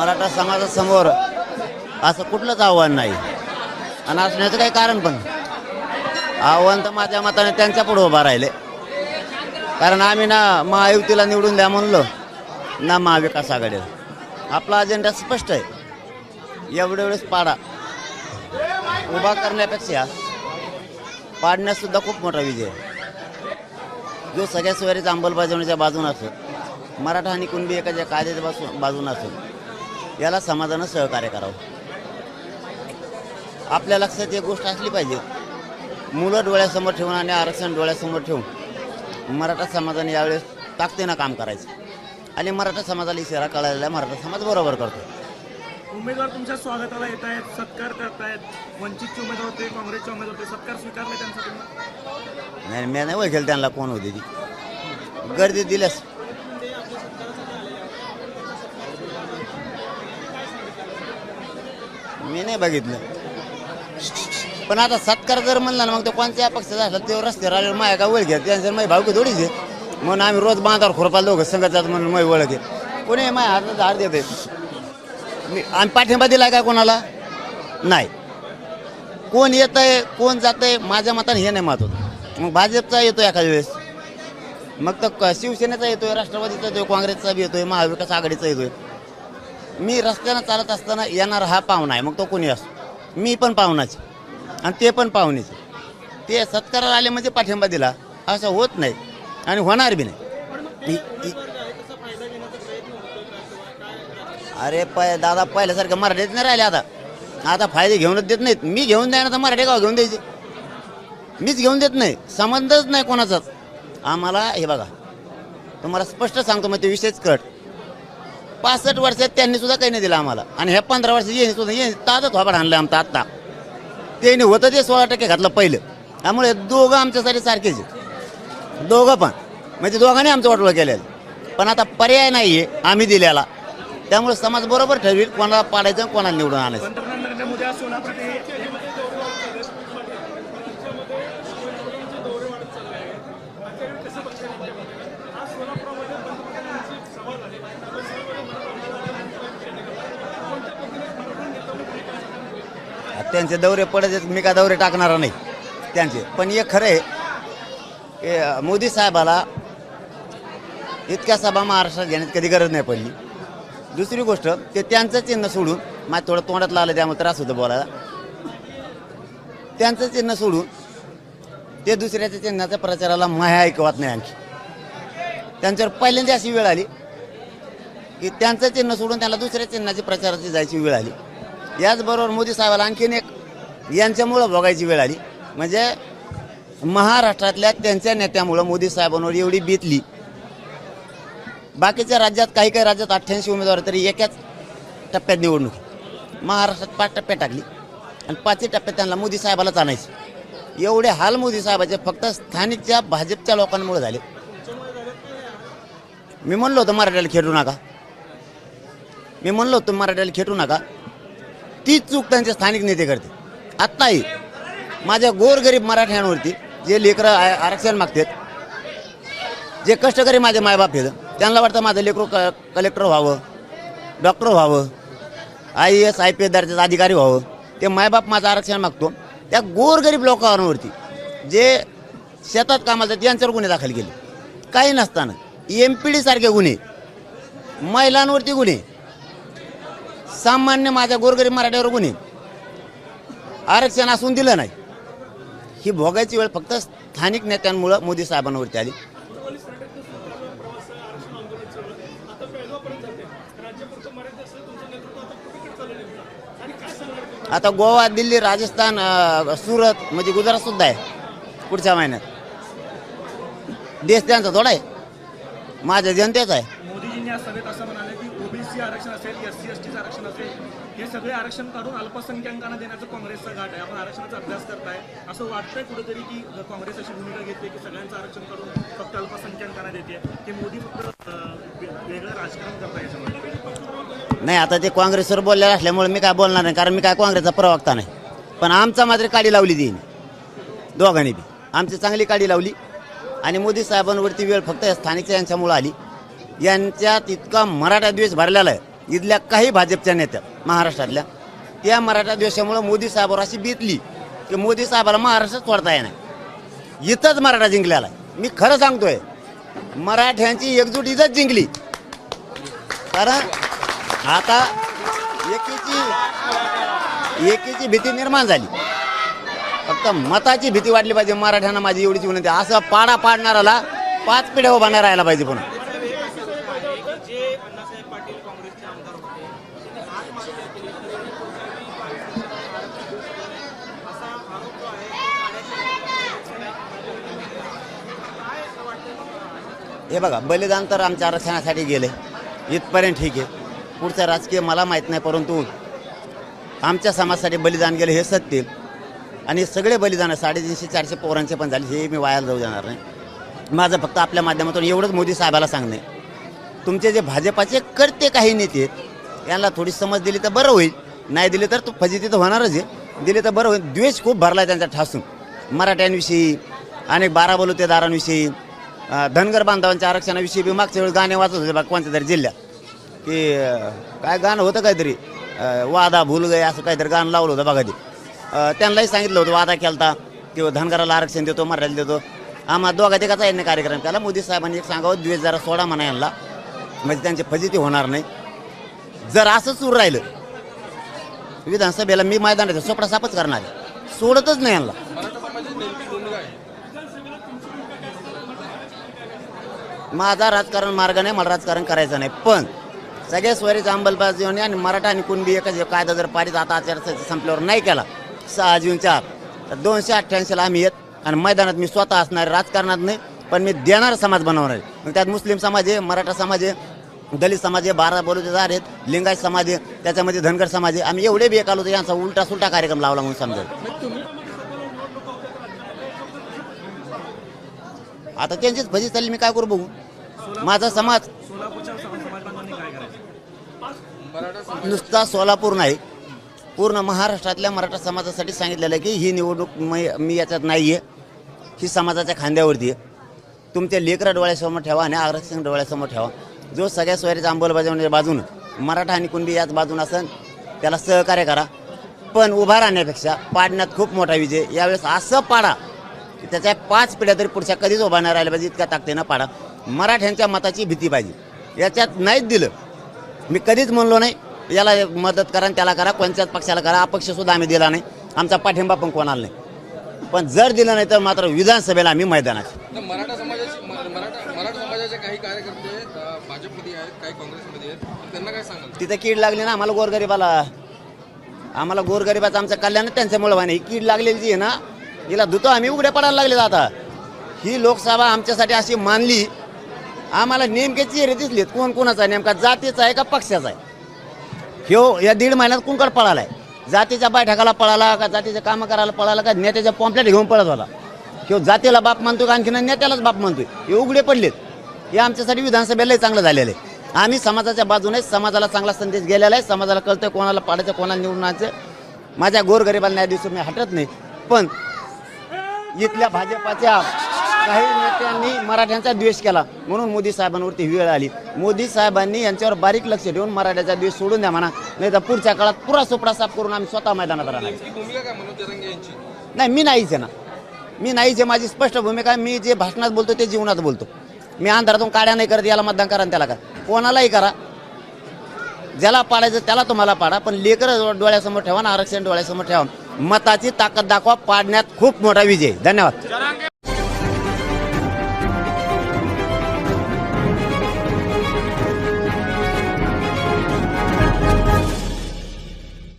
मराठा समाजासमोर असं कुठलंच आव्हान नाही. आणि असण्याचं काही कारण पण. आव्हान तर माझ्या मताने त्यांच्या पुढे उभा राहिले. कारण आम्ही ना महायुतीला निवडून द्या म्हणलो ना महाविकास आघाडीला. आपला अजेंडा स्पष्ट आहे. एवढे वेळेस पाडा. उभा करण्यापेक्षा पाडण्यासुद्धा खूप मोठा विजय आहे. जो सगळ्या सुवारीचा अंमलबजावणीच्या बाजून असो मराठा आणि कुणबी एकाच्या कायद्याच्या बाजू बाजून असो याला समाजानं सहकार्य करावं. आपल्या लक्षात एक गोष्ट असली पाहिजे. मुलं डोळ्यासमोर ठेवून आणि आरक्षण डोळ्यासमोर ठेवून मराठा समाजाने यावेळेस ताकदीनं काम करायचं. आणि मराठा समाजाला इशारा कळालेला आहे, मराठा समाज बरोबर करतो उमेदवार तुमच्या स्वागताला येत आहेत सत्कार करतायत. वंचितचे उमेदवार होते काँग्रेसचे उमेदवार होते. सत्कार स्वीकारला त्यांचा नाही मी नाही ओळखेल त्यांना कोण होती ती गर्दी दिल्यास मी नाही बघितलं. पण आता सत्कार जर म्हणला ना मग तो कोणत्या पक्षाचा असला ते रस्त्यावर आल्यावर माया का ओळख घ्या त्यांच्या माही भावकी थोडीच आहे म्हणून आम्ही रोज बांधावर खुरपाला दोघं संगत जात म्हणून माही ओळख आहे कोणी माझ्या हातात हार देते मी आम्ही पाठिंबा दिला का कोणाला? नाही. कोण येत आहे कोण जात आहे माझ्या मताने हे नाही महत्वाचं मग भाजपचा येतो एखाद्या वेळेस. मग तर शिवसेनेचा येतोय राष्ट्रवादीचा येतोय काँग्रेसचा बी येतोय महाविकास आघाडीचा येतोय. मी रस्त्यानं चालत असताना येणार हा पाहुणा आहे मग तो कोणी असतो मी पण पाहुणाच आणि ते पण पाहुणेच ते सत्काराला आले म्हणजे पाठिंबा दिला. असं होत नाही आणि होणार बी नाही. अरे पाय दादा पहिल्यासारखं मराठीत नाही राहिले आता. आता फायदे घेऊनच देत नाहीत. मी घेऊन द्या ना तर मराठी गाव घेऊन द्यायचे. मीच घेऊन देत नाही. संबंधच नाही कोणाचाच. आम्हाला हे बघा. तुम्हाला स्पष्ट सांगतो मग ते विषयच कट पासष्ट वर्षात त्यांनी सुद्धा काही नाही दिलं आम्हाला. आणि ह्या पंधरा वर्ष येणे सुद्धा येणे ताजच थोबाड आणलं आमचं आत्ता. त्यांनी होतं ते सोळा टक्के घातलं पहिलं. त्यामुळे दोघं आमच्यासाठी सारखेच दोघं पण. म्हणजे दोघांनी आमचं वाटलं केलेलं. पण आता पर्याय नाही आहे आम्ही दिल्याला त्यामुळे समाज बरोबर ठरवी कोणाला पाडायचं कोणाला निवडून आणायचं पंतप्रधान नरेंद्र मोदी आज सोलापूर येथे त्यांचे दौरे पडत मी का दौरे टाकणार नाही? त्यांचे. पण हे खरं आहे मोदी साहेबाला इतक्या सभा महाराष्ट्रात घेण्यात कधी गरज नाही पडली. दुसरी गोष्ट ते त्यांचं चिन्ह सोडून माझ्या थोडं तोंडात लागलं त्यामुळे त्रास होतो बोलायला. त्यांचं चिन्ह सोडून ते दुसऱ्याच्या चिन्हाच्या प्रचाराला माया ऐकवत नाही आणखी. त्यांच्यावर पहिल्यांदा अशी वेळ आली की त्यांचं चिन्ह सोडून त्याला दुसऱ्या चिन्हाची प्रचाराची जायची वेळ आली. याचबरोबर मोदी साहेबाला आणखीन एक यांच्यामुळं भोगायची वेळ आली. म्हणजे महाराष्ट्रातल्या त्यांच्या नेत्यामुळं मोदी साहेबांवर एवढी बेतली बाकीच्या राज्यात काही काही राज्यात अठ्ठ्याऐंशी उमेदवार तरी एकाच टप्प्यात निवडणूक. महाराष्ट्रात पाच टप्प्यात टाकली. आणि पाचही टप्प्यात त्यांना मोदी साहेबालाच आणायचे. एवढे हाल मोदी साहेबाचे फक्त स्थानिकच्या भाजपच्या लोकांमुळे झाले. मी म्हणलो होतो मराठ्याला खेटू नका. मी म्हणलो होतो मराठ्याला खेटू नका. तीच चूक त्यांचे स्थानिक नेते करते. आत्ताही माझ्या गोरगरीब मराठ्यांवरती जे लेकरं आरक्षण मागतात जे कष्टकरी माझे मायबाप आहेत त्यांना वाटतं माझं लेकरू क कलेक्टर व्हावं डॉक्टर व्हावं I A S I P S दर्जाचं अधिकारी व्हावं. ते मायबाप माझं आरक्षण मागतो. त्या गोरगरीब लोकांवरती जे शेतात कामाला त्यांच्यावर यांच्यावर गुन्हे दाखल केले. काही नसताना एम पी डीसारखे गुन्हे महिलांवरती गुन्हे सामान्य माझ्या गोरगरीब मराठ्यावर गुन्हे आरक्षण असून दिलं नाही. ही भोगायची वेळ फक्त स्थानिक नेत्यांमुळं मोदी साहेबांवरती आली. आता गोवा दिल्ली राजस्थान सुरत म्हणजे गुजरात सुद्धा आहे पुढच्या महिन्यात. देश त्यांचा थोडा आहे. माझ्या जनतेचा आहे. आरक्षण असेल एस सी एस टीचं आरक्षण असेल हे सगळे आरक्षण काढून अल्पसंख्याकांना देण्याचं काँग्रेसचा घाट आहे. आपण आरक्षणाचा अभ्यास करताय. असं वाटतंय कुठेतरी की काँग्रेस अशी भूमिका घेते की सगळ्यांचं आरक्षण काढून फक्त अल्पसंख्याकांना देते. की मोदी फक्त वेगळं राजकारण करताय याच्यामध्ये नाही आता ते काँग्रेसवर बोललेलं असल्यामुळे मी काय बोलणार नाही कारण मी काय काँग्रेसचा प्रवक्ता नाही. पण आमचा मात्र काडी लावली देईन दोघांनी बी. आमची चांगली काडी लावली. आणि मोदी साहेबांवरती वेळ फक्त स्थानिक स्थानिकच्या यांच्यामुळं आली. यांच्यात इतका मराठा द्वेष भरलेला आहे. इथल्या काही भाजपच्या नेत्या महाराष्ट्रातल्या त्या मराठा द्वेषामुळे मोदी साहेबावर अशी बेतली की मोदी साहेबाला महाराष्ट्रात सोडता येणार इथंच मराठा जिंकलेला आहे. मी खरं सांगतोय मराठ्यांची एकजूट इथंच जिंकली. कारण आता एकीची एकीची भीती निर्माण झाली. फक्त मताची भीती वाटली पाहिजे मराठ्यांना माझी एवढीच विनंती असं पाडा पाडणाराला पाच पिढ्या उभा नाही राहायला पाहिजे पुन्हा. जे अण्णासाहेब पाटील काँग्रेसचे आमदार होते त्यांनी आत्महत्या केली असा आरोप जो आहे हे बघा बलिदान तर आमच्या आरक्षणासाठी गेले. इथपर्यंत ठीक आहे. पुढचं राजकीय मला माहीत नाही परंतु आमच्या समाजासाठी बलिदान गेले हे सत्य आणि सगळे बलिदान साडेतीनशे चारशे पोरांचे पण झाले हे मी वायाला जाऊ देणार नाही. माझं फक्त आपल्या माध्यमातून एवढंच मोदी साहेबाला सांगणे. तुमचे जे भाजपाचे करते काही नेते यांना थोडी समज दिली तर बरं होईल. नाही दिली तर तो फजिती तर होणारच आहे. दिली तर बरं होईल. द्वेष खूप भरला त्यांचा ठासून. मराठ्यांविषयी अनेक बारा बलुतेदारांविषयी धनगर बांधवांच्या आरक्षणाविषयी बी मागच्या वेळी गाणे वाचत होते बा तरी जिल्ह्यात. की काय गाणं होतं काहीतरी वादा भूल गय असं काहीतरी गाणं लावलं होतं बघा ते. त्यांनाही सांगितलं होतं वादा केलता किंवा धनगराला आरक्षण देतो मराठ्याला देतो. आम्हा दोघा तिघाचा यांनी कार्यक्रम? केला मोदी साहेबांनी एक सांगावं द्वेष जरा सोडा म्हणा यांना. म्हणजे त्यांची फजिती होणार नाही. जर असंच सुरू राहिलं विधानसभेला मी मैदानात सोपडा सापच करणार आहे. सोडतच नाही यांना. माझा राजकारण मार्ग नाही मला राजकारण करायचं नाही. पण सगळ्या स्वरीचा अंमलबजावणी आणि मराठा आणि कुणबी एकच कायदा जर पारित आता आचारसंहिता संपल्यावर नाही केला सहा जूनच्या आत तर दोनशे अठ्ठ्याऐंशीला आम्ही येत आणि मैदानात मी स्वतः असणार राजकारणात नाही. पण मी देणार समाज बनवणार आहे. मग त्यात मुस्लिम समाज आहे मराठा समाज आहे दलित समाज आहे बारा बलुतेदार आहेत लिंगायत समाज आहे त्याच्यामध्ये धनगर समाज आहे. आम्ही एवढे बी एकालो होतो यांचा उलटा सुलटा कार्यक्रम लावला म्हणून समजा. आता त्यांचीच भजी चालली मी काय करू बघू? माझा समाज नुसता सोलापूर नाही. पूर्ण महाराष्ट्रातल्या मराठा समाजासाठी सांगितलेलं आहे की ही निवडणूक मी- मी याच्यात नाही आहे ही समाजाच्या खांद्यावरती आहे. तुमच्या लेकरं डोळ्यासमोर ठेवा आणि आरक्षण डोळ्यासमोर ठेवा. जो सगळ्या सोयरीच्या अंमलबजावणीच्या बाजूनं मराठा आणि कुणबी याच बाजून असेल त्याला सहकार्य करा. पण उभा राहण्यापेक्षा पाडण्यात खूप मोठा विजय. यावेळेस असं पाडा की त्याच्या पाच पिढ्या तरी पुढच्या कधीच उभा नाही राहिल्या पाहिजे इतक्या ताकदीनं पाडा. मराठ्यांच्या मताची भीती पाहिजे. याच्यात नाहीच दिलं. मी कधीच म्हणलो नाही याला मदत करा आणि त्याला करा कोणत्याच पक्षाला करा. अपक्षसुद्धा आम्ही दिला नाही. आमचा पाठिंबा पण कोणाला नाही. पण जर दिलं नाही तर मात्र विधानसभेला आम्ही मैदानात तर मराठा समाजाचे म- मराठा मराठा समाजाचे काही कार्यकर्ते भाजपमध्ये आहेत काही काँग्रेसमध्ये आहेत त्यांना काय सांगाल? तिथे कीड लागली ना आम्हाला गोरगरिबाला. आम्हाला गोरगरिबाचं आमचं कल्याण त्यांच्यामुळं व्हायला ही कीड लागलेली जी आहे ना हिला धुतो आम्ही उघड्या पडायला लागले आता. ही लोकसभा आमच्यासाठी अशी मानली. आम्हाला नेमके चेहरे दिसलेत कोण कोणाचा आहे नेमका जातीचा आहे का पक्षाचा आहे? ह्यो या दीड महिन्यात कुंकड पळालाय. जातीच्या बैठकाला पळाला का जातीचे कामं करायला पळाला का नेत्याच्या पॉम्पलेट घेऊन पळत होता. ह्यो जातीला बाप मानतोय का आणखीन नेत्यालाच बाप मानतोय हे उघडे पडलेत. हे आमच्यासाठी विधानसभेलाही चांगलं झालेलं आहे. आम्ही समाजाच्या बाजूने समाजाला चांगला संदेश गेलेला आहे. समाजाला कळतंय कोणाला पाडायचं कोणाला निवडण्याचं माझ्या गोरगरिबाला न्याय दिवशी मी हटत नाही. पण इथल्या भाजपाच्या काही नेत्यांनी मराठ्यांचा द्वेष केला. म्हणून मोदी साहेबांवरती वेळ आली. मोदी साहेबांनी यांच्यावर बारीक लक्ष ठेवून मराठ्याचा द्वेष सोडून द्या म्हणा. नाही तर पुढच्या काळात पुरा सोपडा साफ करून आम्ही स्वतः मैदानात राहणार. नाही मी नाहीच आहे ना. मी नाहीच आहे. माझी स्पष्ट भूमिका मी जे भाषणात बोलतो ते जीवनात बोलतो. मी अंधारातून काड्या नाही करत याला मतदान करा आणि त्याला करा. कोणालाही करा. ज्याला पाडायचं त्याला तुम्हाला पाडा पण लेकर डोळ्यासमोर ठेवा ना आरक्षण डोळ्यासमोर ठेवा. मताची ताकद दाखवा पाडण्यात खूप मोठा विजय धन्यवाद.